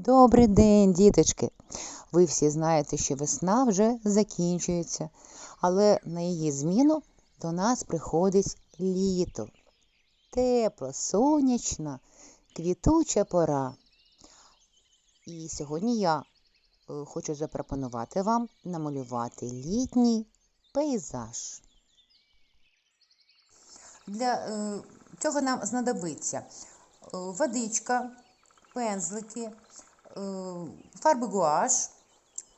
Добрий день, діточки! Ви всі знаєте, що весна вже закінчується, але на її зміну до нас приходить літо. Тепла, сонячна, квітуча пора. І сьогодні я е, хочу запропонувати вам намалювати літній пейзаж. Для е, цього нам знадобиться е, водичка, пензлики, фарби гуаш,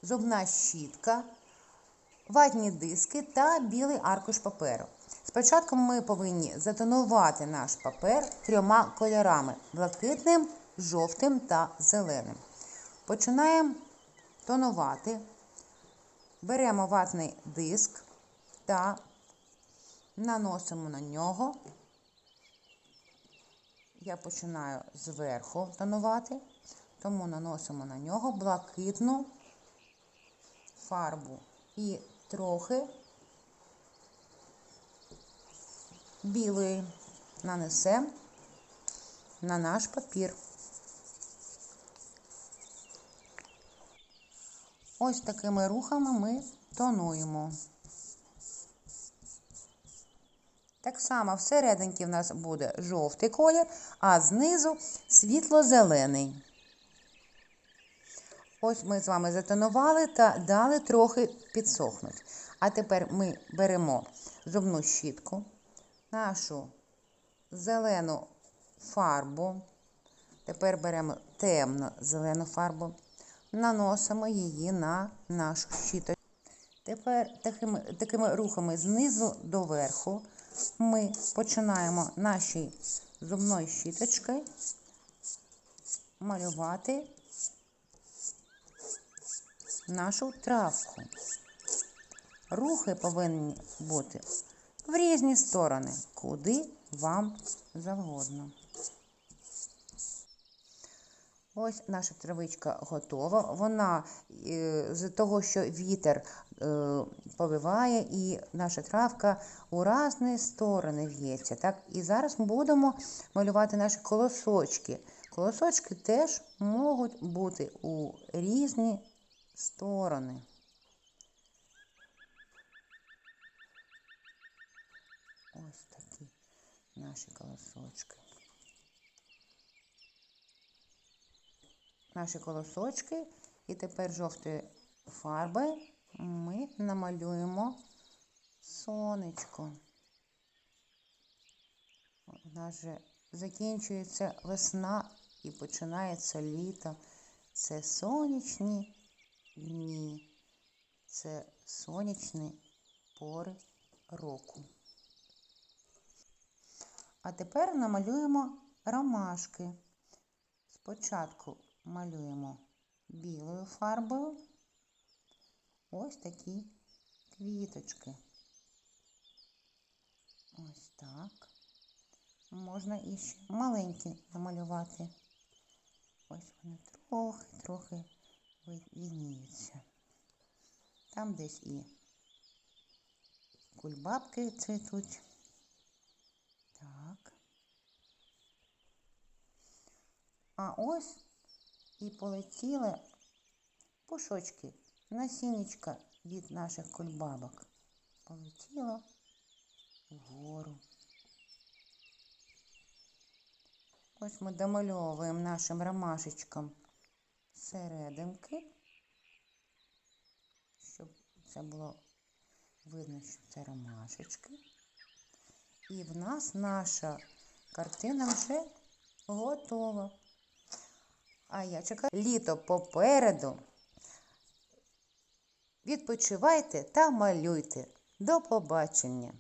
зубна щітка, ватні диски та білий аркуш паперу. Спочатку ми повинні затонувати наш папер трьома кольорами блакитним, жовтим та зеленим. Починаємо тонувати, беремо ватний диск та наносимо на нього. Я починаю зверху тонувати, тому наносимо на нього блакитну фарбу і трохи білої нанесемо на наш папір. Ось такими рухами ми тонуємо. Так само всерединки в нас буде жовтий колір, а знизу світло-зелений. Ось ми з вами затонували та дали трохи підсохнути. А тепер ми беремо зубну щітку, нашу зелену фарбу. Тепер беремо темно зелену фарбу, наносимо її на нашу щіточку. Тепер такими, такими рухами знизу до верху ми починаємо нашою зубною щіточкою малювати нашу травку. Рухи повинні бути в різні сторони, куди вам завгодно. Ось наша травичка готова. Вона е, з того, що вітер е, повиває, і наша травка у різні сторони в'ється. Так? І зараз будемо малювати наші колосочки. Колосочки теж можуть бути у різні сторони. Ось такі наші колосочки. Наші колосочки, і тепер жовтою фарбою ми намалюємо сонечко. У нас же закінчується весна і починається літо. Це сонячні дні, це сонячні пори року. А тепер намалюємо ромашки. Спочатку малюємо білою фарбою ось такі квіточки. Ось так. Можна іще маленькі намалювати. Ось вони трохи-трохи відніються. Там десь і кульбабки цвітуть. Так. А ось і полетіли пушочки, насіннячка від наших кульбабок. Полетіло вгору. Ось ми домальовуємо нашим ромашечкам серединки, щоб це було видно, що це ромашечки. І в нас наша картина вже готова. А я чекаю літо попереду. Відпочивайте та малюйте. До побачення!